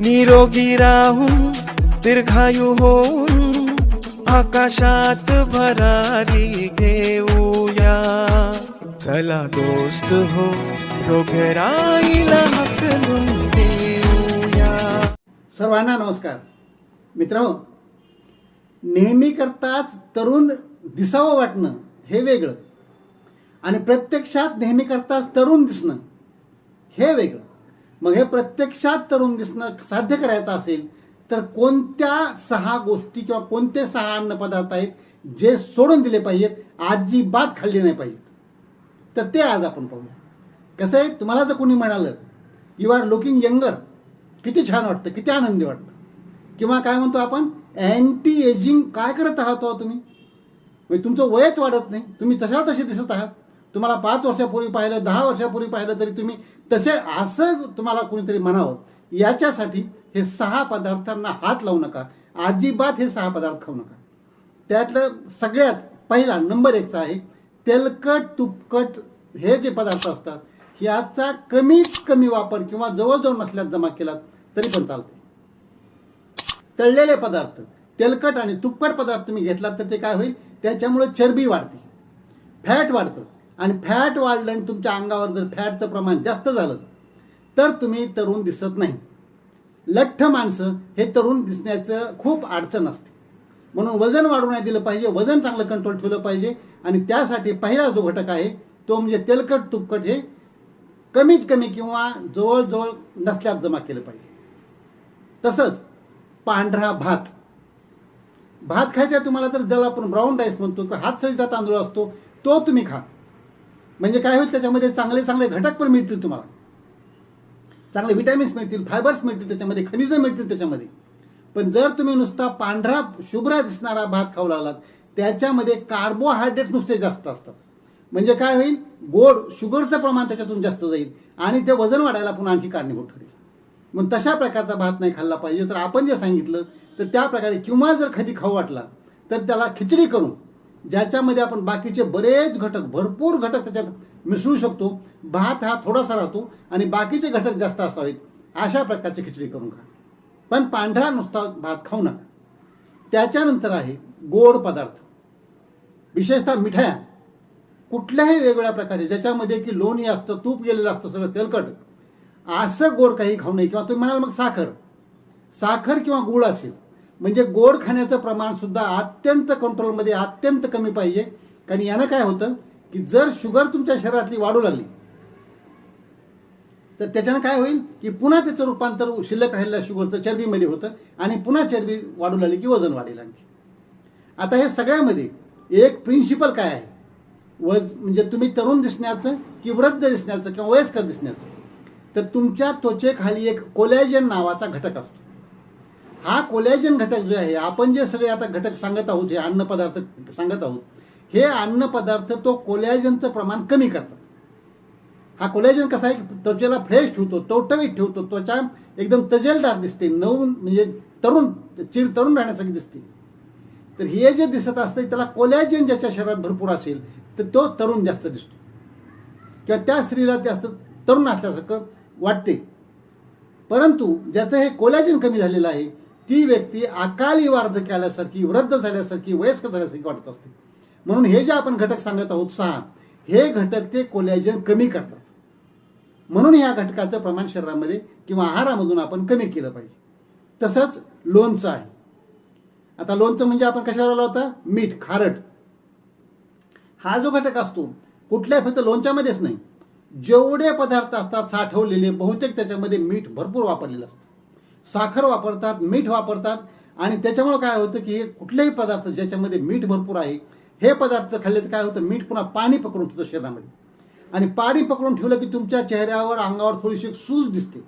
निरोगी राहून दीर्घायू होऊन आकाशात भरारी घेऊया. चला दोस्त हो रोगराईला हकलून देऊया. सर्वांना नमस्कार. मित्र नेहमी करताच तरुण दिसावं वाटणं हे वेगळं. आणि प्रत्यक्षात नेहमी करताच तरुण दिसणं हे वेगळं. मग हे प्रत्यक्षात तरुण दिसणं साध्य करायचं असेल तर कोणत्या सहा गोष्टी किंवा कोणते सहा अन्नपदार्थ आहेत जे सोडून दिले पाहिजेत अजिबात खाल्ले नाही पाहिजेत? तर ते आज आपण पाहूया. कसं आहे? तुम्हाला जर कोणी म्हणालं यू आर लुकिंग यंगर किती छान वाटतं किती आनंदी वाटतं. किंवा काय म्हणतो आपण? अँटी एजिंग काय करत आहात हो तुम्ही? म्हणजे तुमचं वयच वाढत नाही तुम्ही तशा तसे दिसत आहात. तुम्हाला पाच वर्षापूर्वी पाहिलं दहा वर्षापूर्वी पाहिलं तरी तुम्ही तसे असं तुम्हाला कोणीतरी म्हणावं याच्यासाठी हे सहा पदार्थांना हात लावू नका. अजिबात हे सहा पदार्थ खाऊ नका. त्यातलं सगळ्यात पहिला नंबर एकचा आहे तेलकट तुपकट हे जे पदार्थ असतात याचा कमीत कमी वापर किंवा जवळजवळ नसल्यास जमा केला तरी पण चालते तळलेले पदार्थ तेलकट आणि तुपकट पदार्थ तुम्ही घेतलात तर ते काय होईल? त्याच्यामुळे चरबी वाढते. फॅट वाढतं. आणि फॅट वाढलं आणि तुमच्या अंगावर जर फॅटचं प्रमाण जास्त झालं तर तुम्ही तरुण दिसत नाही. लठ्ठ माणसं हे तरुण दिसण्याचं खूप अडचण असते. म्हणून वजन वाढू नाही दिलं पाहिजे वजन चांगलं कंट्रोल ठेवलं पाहिजे आणि त्यासाठी पहिला जो घटक आहे तो म्हणजे तेलकट तुपकट हे कमीत कमी किंवा जवळजवळ नसल्यात जमा केलं पाहिजे. तसंच पांढरा भात. भात खायचा तुम्हाला तर ज्याला आपण ब्राऊन राईस म्हणतो किंवा हातसळीचा तांदूळ असतो तो तुम्ही खा. म्हणजे काय होईल त्याच्यामध्ये चांगले चांगले घटक पण मिळतील तुम्हाला. चांगले विटॅमिन्स मिळतील फायबर्स मिळतील त्याच्यामध्ये खनिजं मिळतील त्याच्यामध्ये. पण जर तुम्ही नुसता पांढरा शुभ्र दिसणारा भात खाऊ लागलात त्याच्यामध्ये कार्बोहायड्रेट नुसते जास्त असतात. म्हणजे काय होईल? गोड शुगरचं प्रमाण त्याच्यातून जास्त जाईल आणि ते वजन वाढायला पुन्हा आणखी कारणीभूत ठरेल. मग तशा प्रकारचा भात नाही खाल्ला पाहिजे. तर आपण जे सांगितलं तर त्या प्रकारे किंवा जर कधी खाऊ वाटला तर त्याला खिचडी करून ज्याच्यामध्ये आपण बाकीचे बरेच घटक भरपूर घटक त्याच्यात मिसळू शकतो. भात हा थोडासा राहतो आणि बाकीचे घटक जास्त असावेत. अशा प्रकारची खिचडी करून खा. पण पांढरा नुसता भात खाऊ नका. त्याच्यानंतर आहे गोड पदार्थ. विशेषतः मिठाया. कुठल्याही वेगवेगळ्या प्रकारे ज्याच्यामध्ये की लोणी असतं तूप गेलेलं असतं सगळं तेलकट. असं गोड काही खाऊ नये. किंवा तुम्ही म्हणाल मग साखर. साखर किंवा गुळ असेल. म्हणजे गोड खाण्याचं प्रमाण सुद्धा अत्यंत कंट्रोलमध्ये अत्यंत कमी पाहिजे. कारण यानं काय होतं की जर शुगर तुमच्या शरीरातली वाढू लागली तर त्याच्यानं काय होईल की पुन्हा त्याचं रूपांतर शिल्लक राहिलेल्या शुगरचं चरबीमध्ये होतं आणि पुन्हा चरबी वाढू लागली की वजन वाढेल आणखी. आता हे सगळ्यामध्ये एक प्रिन्सिपल काय आहे? वज म्हणजे तुम्ही तरुण दिसण्याचं की वृद्ध दिसण्याचं किंवा वयस्कर दिसण्याचं. तर तुमच्या त्वचेखाली एक कोलॅजन नावाचा घटक असतो. हा कोलॅजन घटक जो आहे आपण जे सगळे आता घटक सांगत आहोत हे अन्नपदार्थ सांगत आहोत हे अन्नपदार्थ तो कोलॅजनचं प्रमाण कमी करतात. हा कोलॅजन कसा आहे? त्वचेला फ्रेश ठेवतो टवटवीत ठेवतो त्वचा एकदम तजेलदार दिसते नवून म्हणजे तरुण चिर तरुण राहण्यासाठी दिसते. तर हे जे दिसत असतं त्याला कोलॅजन ज्याच्या शरीरात भरपूर असेल तर तो तरुण जास्त दिसतो. किंवा त्या स्त्रीला जास्त तरुण असल्यासारखं वाटते. परंतु ज्याचं हे कोलॅजन कमी झालेलं आहे ती व्यक्ती अकाली वार्ज केल्यासारखी वृद्ध झाल्यासारखी वयस्कर झाल्यासारखी वाटत असते. म्हणून हे जे आपण घटक सांगत आहोत सहा हे घटक ते कोलॅजन कमी करतात. म्हणून या घटकाचं प्रमाण शरीरामध्ये किंवा आहारामधून आपण कमी केलं पाहिजे. तसंच लोणचं आहे. आता लोणचं म्हणजे आपण कशावर आला होता मीठ खारट. हा जो घटक असतो कुठल्याही फक्त लोणच्यामध्येच नाही. जेवढे पदार्थ असतात साठवलेले बहुतेक त्याच्यामध्ये मीठ भरपूर वापरलेलं असतं. साखर वापरतात मीठ वापरतात आणि त्याच्यामुळं काय होतं की हे कुठलेही पदार्थ ज्याच्यामध्ये मीठ भरपूर आहे हे पदार्थ खाल्ले तर काय होतं मीठ पुन्हा पाणी पकडून ठेवतं शरीरामध्ये. आणि पाणी पकडून ठेवलं की तुमच्या चेहऱ्यावर अंगावर थोडीशी एक सूज दिसते.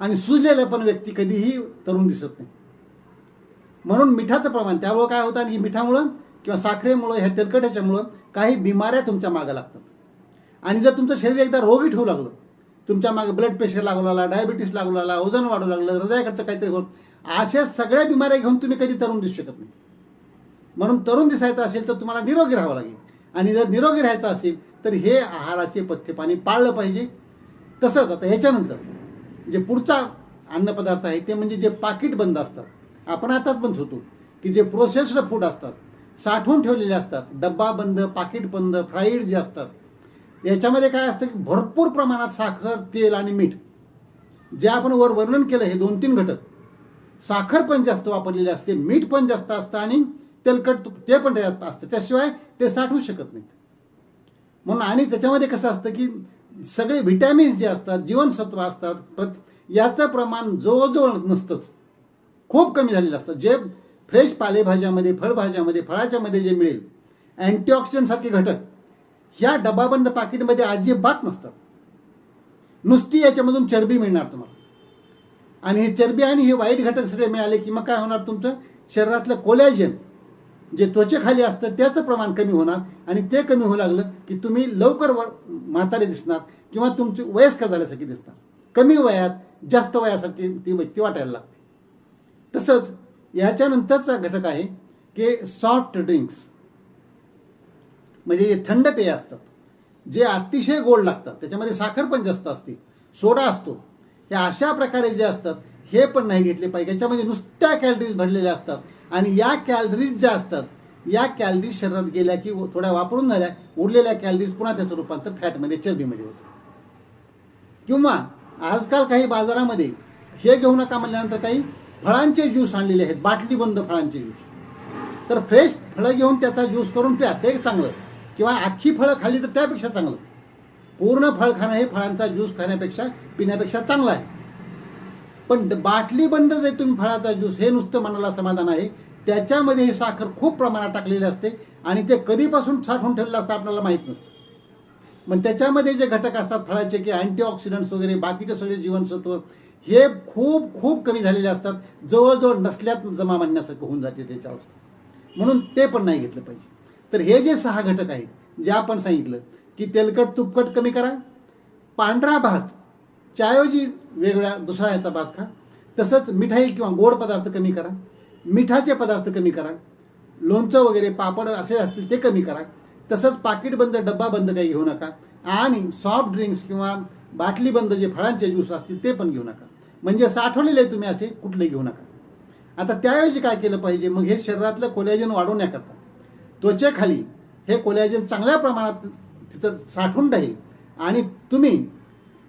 आणि सुजलेला पण व्यक्ती कधीही तरुण दिसत नाही. म्हणून मिठाचं प्रमाण त्यामुळं काय होतं आणि मिठामुळं किंवा साखरेमुळं ह्या तेलकट्याच्यामुळं काही बिमाऱ्या तुमच्या मागं लागतात. आणि जर तुमचं शरीर एकदा रोगी ठेवू लागलं तुमच्या मागे ब्लड प्रेशर लागू लागला डायबिटीस लागू लागला वजन वाढू लागलं हृदयाकडचं काहीतरी होत. अशा सगळ्या बिमाऱ्या घेऊन तुम्ही कधी तरुण दिसू शकत नाही. म्हणून तरुण दिसायचं असेल तर तुम्हाला निरोगी राहावं लागेल. आणि जर निरोगी राहायचं असेल तर हे आहाराचे पथ्य पाणी पाळलं पाहिजे. तसंच आता ह्याच्यानंतर जे पुढचा अन्नपदार्थ आहे ते म्हणजे जे पाकिट बंद असतात. आपण आताच पण होतो की जे प्रोसेस्ड फूड असतात साठवून ठेवलेले असतात. डब्बा बंद पाकिट बंद फ्राईड जे असतात याच्यामध्ये काय असतं की भरपूर प्रमाणात साखर तेल आणि मीठ जे आपण वर वर्णन केलं हे दोन तीन घटक. साखर पण जास्त वापरलेली असते मीठ पण जास्त असतं आणि तेलकट ते पण त्याच्यात असतं. त्याशिवाय ते साठवू शकत नाहीत. म्हणून आणि त्याच्यामध्ये कसं असतं की सगळे व्हिटॅमिन्स जे असतात जीवनसत्व असतात प्रत याचं प्रमाण जवळजवळ नसतंच. खूप कमी झालेलं असतं. जे फ्रेश पालेभाज्यामध्ये फळभाज्यामध्ये फळाच्यामध्ये जे मिळेल अँटीऑक्सिडंटसारखे घटक ह्या डबाबंद पाकिटमध्ये अजिबात नसतात. नुसती याच्यामधून चरबी मिळणार तुम्हाला. आणि हे चरबी आणि हे वाईट घटक सगळे मिळाले की मग काय होणार तुमचं? शरीरातलं कोलॅजन जे त्वचेखाली असतं त्याचं प्रमाण कमी होणार आणि ते कमी होऊ लागलं की तुम्ही लवकर वर म्हातारे दिसणार किंवा तुमची वयस्कर झाल्यासारखी दिसणार कमी वयात जास्त वयासारखी ती व्यक्ती वाटायला लागते. तसंच याच्यानंतरचा घटक आहे की सॉफ्ट ड्रिंक्स म्हणजे जे थंड पेय असतात जे अतिशय गोड लागतात त्याच्यामध्ये साखर पण जास्त असते सोडा असतो हे अशा प्रकारे जे असतात हे पण नाही घेतले पाहिजे. याच्यामध्ये नुसत्या कॅलरीज भरलेल्या असतात आणि या कॅलरीज ज्या असतात या कॅलरीज शरीरात गेल्या की थोड्या वापरून झाल्या उरलेल्या कॅलरीज पुन्हा त्याचं रूपांतर फॅटमध्ये चरबीमध्ये होतं. किंवा आजकाल काही बाजारामध्ये हे घेऊ नका म्हणल्यानंतर काही फळांचे ज्यूस आणलेले आहेत बाटलीबंद फळांचे ज्यूस. तर फ्रेश फळं घेऊन त्याचा ज्यूस करून प्या ते चांगलं किंवा अख्खी फळं खाल्ली तर त्यापेक्षा चांगलं. पूर्ण फळ खाणं हे फळांचा ज्यूस खाण्यापेक्षा पिण्यापेक्षा चांगलं आहे. पण बाटली बाटलीबंद जे तुम्ही फळाचा ज्यूस हे नुसतं मनाला समाधान आहे. त्याच्यामध्ये हे साखर खूप प्रमाणात टाकलेली असते आणि ते कधीपासून साठवून ठेवलेलं असतं आपल्याला माहीत नसतं. मग त्याच्यामध्ये जे घटक असतात फळाचे की अँटीऑक्सिडंट्स वगैरे बाकीचे सगळे जीवनसत्व हे खूप खूप कमी झालेले असतात. जवळजवळ नसल्यात जमा म्हणण्यासारखं होऊन जाते त्याच्या अवस्था. म्हणून ते पण नाही घेतलं पाहिजे. तर हे जे सहा घटक आहेत जे आपण सांगितलं की तेलकट तुपकट कमी करा पांढरा भात च्याऐवजी वेगळ्या दुसरा याचा भात खा. तसंच मिठाई किंवा गोड पदार्थ कमी करा मिठाचे पदार्थ कमी करा लोणचं वगैरे पापड असे असतील ते कमी करा. तसंच पाकिट बंद डब्बा बंद काही घेऊ नका. आणि सॉफ्ट ड्रिंक्स किंवा बाटली बंद जे फळांचे ज्यूस असतील ते पण घेऊ नका. म्हणजे साठवलेले तुम्ही असे कुठले घेऊ नका. आता त्याऐवजी काय केलं पाहिजे? मग हे शरीरातलं कोलॅजन वाढवण्याकरता. त्वचेखाली हे कोलॅजन चांगल्या प्रमाणात तिथं साठून राहील. आणि तुम्ही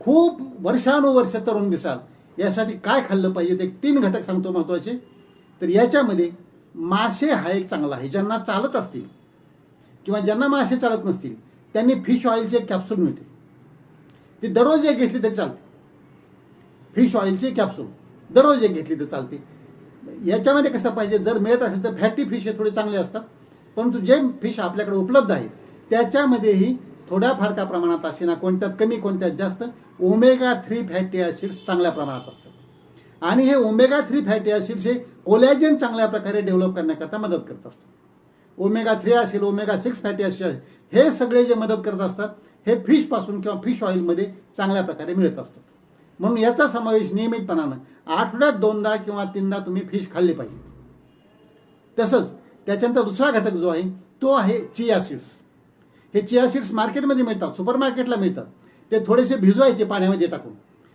खूप वर्षानुवर्ष तरुण दिसाल. यासाठी काय खाल्लं पाहिजे ते तीन घटक सांगतो महत्त्वाचे तर याच्यामध्ये मासे हा एक चांगला आहे. ज्यांना चालत असतील किंवा ज्यांना मासे चालत नसतील त्यांनी फिश ऑइलचे कॅप्सूल मिळते. ती दररोज एक घेतली तरी चालते. फिश ऑइलचे कॅप्सूल दररोज एक घेतली तर चालते. याच्यामध्ये कसं पाहिजे? जर मिळत असेल तर फॅटी फिश हे थोडे चांगले असतात. परंतु जे फिश आपल्याकडे उपलब्ध आहे त्याच्यामध्येही थोड्या फार का प्रमाणात असे ना कोणत्यात कमी कोणत्यात जास्त ओमेगा थ्री फॅटी ॲसिड्स चांगल्या प्रमाणात असतात. आणि हे ओमेगा थ्री फॅटी ॲसिड्स हे कोलॅजन चांगल्या प्रकारे डेव्हलप करण्याकरता मदत करत असतात. ओमेगा थ्री असेल ओमेगा सिक्स फॅटी ॲसिड हे सगळे जे मदत करत असतात हे फिशपासून किंवा फिश ऑइलमध्ये चांगल्या प्रकारे मिळत असतात. म्हणून याचा समावेश नियमितपणानं आठवड्यात दोनदा किंवा तीनदा तुम्ही फिश खाल्ले पाहिजे. तसंच त्याच्यानंतर दुसरा घटक जो आहे तो आहे चिया सीड्स हे चिया सीड्स मार्केटमध्ये मिळतात सुपर मार्केटला मिळतात. ते थोडेसे भिजवायचे पाण्यामध्ये टाकून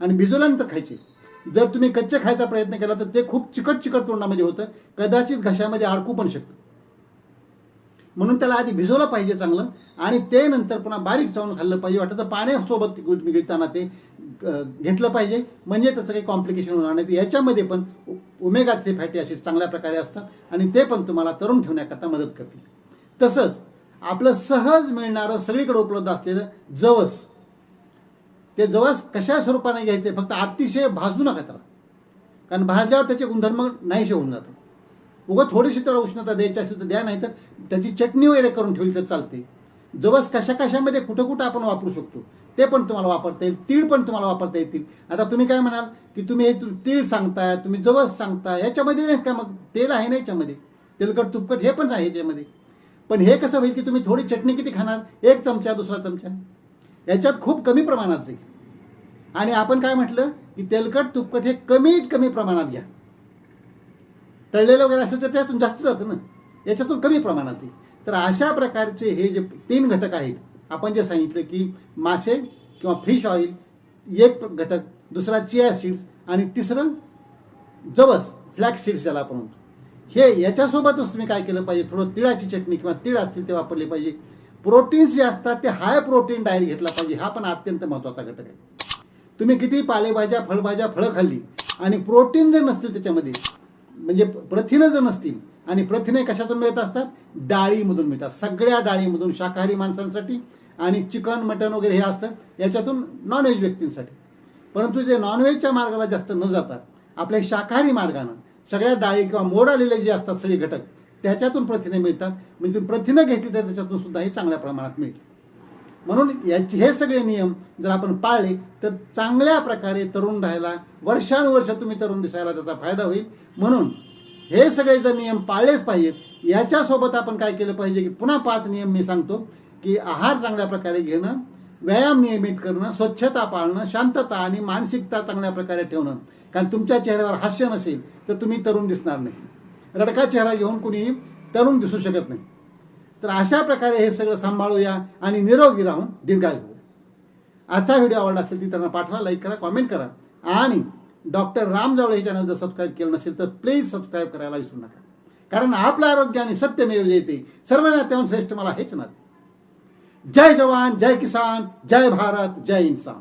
आणि भिजवल्यानंतर खायचे. जर तुम्ही कच्चे खायचा प्रयत्न केला तर ते खूप चिकट चिकट तोंडामध्ये होतं. कदाचित घशामध्ये अडकू पण शकतं. म्हणून त्याला आधी भिजवलं पाहिजे चांगलं आणि ते नंतर पुन्हा बारीक चावून खाल्लं पाहिजे. वाटतं तर पाण्यासोबत घेताना ते घेतलं पाहिजे. म्हणजे त्याचं काही कॉम्प्लिकेशन होणार नाही. याच्यामध्ये पण उमेगाचे फॅटी ॲसिड चांगल्या प्रकारे असतात आणि ते पण तुम्हाला तरुण ठेवण्याकरता मदत करतील. तसंच आपलं सहज मिळणारं सगळीकडे उपलब्ध असलेलं जवस ते जवस कशा स्वरूपाने घ्यायचे फक्त अतिशय भाजू नका त्याला. कारण भाजल्यावर त्याचे गुणधर्म नाहीसे होऊन जातो उगं थोडीशी त्याला उष्णता द्यायची असेल तर द्या नाही तर त्याची चटणी वगैरे करून ठेवली तर चालते. जवस कशा कशामध्ये कुठं कुठं आपण वापरू शकतो ते पण तुम्हाला वापरता येईल तीळ पण तुम्हाला वापरता येतील. आता तुम्ही काय म्हणाल की तुम्ही हे तु- तीळ सांगताय तुम्ही जवस सांगताय याच्यामध्ये नाही का मग तेल आहे ना याच्यामध्ये? तेलकट तुपकट हे पण आहे याच्यामध्ये. पण हे कसं होईल की तुम्ही थोडी चटणी किती खाणार? एक चमचा दुसरा चमचा. याच्यात खूप कमी प्रमाणात जाईल. आणि आपण काय म्हटलं की तेलकट तुपकट हे कमीत कमी प्रमाणात घ्या. तळलेलं वगैरे असेल तर त्यातून जास्त जातं ना. याच्यातून कमी प्रमाणात आहे तर अशा प्रकारचे हे जे तीन घटक आहेत आपण जे सांगितलं की मासे किंवा फिश ऑइल एक घटक दुसरा चिया सीड्स आणि तिसरं जवस फ्लॅक्स सीड्स ज्याला आपण म्हणतो. हे याच्यासोबतच तुम्ही काय केलं पाहिजे? थोडं तिळाची चटणी किंवा तिळ असतील ते वापरले पाहिजे. प्रोटीन्स जे असतात ते हाय प्रोटीन डाएट घेतला पाहिजे. हा पण अत्यंत महत्त्वाचा घटक आहे. तुम्ही किती पालेभाज्या फळभाज्या फळं खाल्ली आणि प्रोटीन जर नसतील त्याच्यामध्ये म्हणजे प्रथिनं जर नसतील आणि प्रथिने कशातून मिळत असतात? डाळीमधून मिळतात. सगळ्या डाळीमधून शाकाहारी माणसांसाठी आणि चिकन मटन वगैरे हे असतं. याच्यातून नॉनव्हेज व्यक्तींसाठी. परंतु जे नॉनव्हेजच्या मार्गाला जास्त न जातात आपल्या शाकाहारी मार्गानं सगळ्या डाळी किंवा मोड आलेले जे असतात सगळे घटक त्याच्यातून प्रथिने मिळतात. म्हणजे तुम्ही प्रथिनं घेतली तर त्याच्यातून सुद्धा हे चांगल्या प्रमाणात मिळते. म्हणून याचे हे सगळे नियम जर आपण पाळले तर चांगल्या प्रकारे तरुण राहायला वर्षानुवर्ष तुम्ही तरुण दिसायला त्याचा फायदा होईल. म्हणून हे सगळे जर नियम पाळलेच पाहिजेत. याच्यासोबत आपण काय केलं पाहिजे की पुन्हा पाच नियम मी सांगतो की आहार चांगल्या प्रकारे घेणं व्यायाम नियमित करणं स्वच्छता पाळणं शांतता आणि मानसिकता चांगल्या प्रकारे ठेवणं. कारण तुमच्या चेहऱ्यावर हास्य नसेल तर तुम्ही तरुण दिसणार नाही. रडका चेहरा घेऊन कुणीही तरुण दिसू शकत नाही. तर अशा प्रकारे हे सगळं सांभाळूया आणि निरोगी राहून दीर्घायू. आजचा व्हिडिओ आवडला असेल ती त्यांना पाठवा लाईक करा कॉमेंट करा. आणि डॉक्टर राम जावळे हे चॅनल जर सबस्क्राईब केलं नसेल तर प्लीज सबस्क्राईब करायला विसरू नका. कारण आपलं आरोग्य आणि सत्यमेव जयते सर्व नात्याहून श्रेष्ठ मला हेच नाते. जय जवान जय किसान जय भारत जय इन्सान.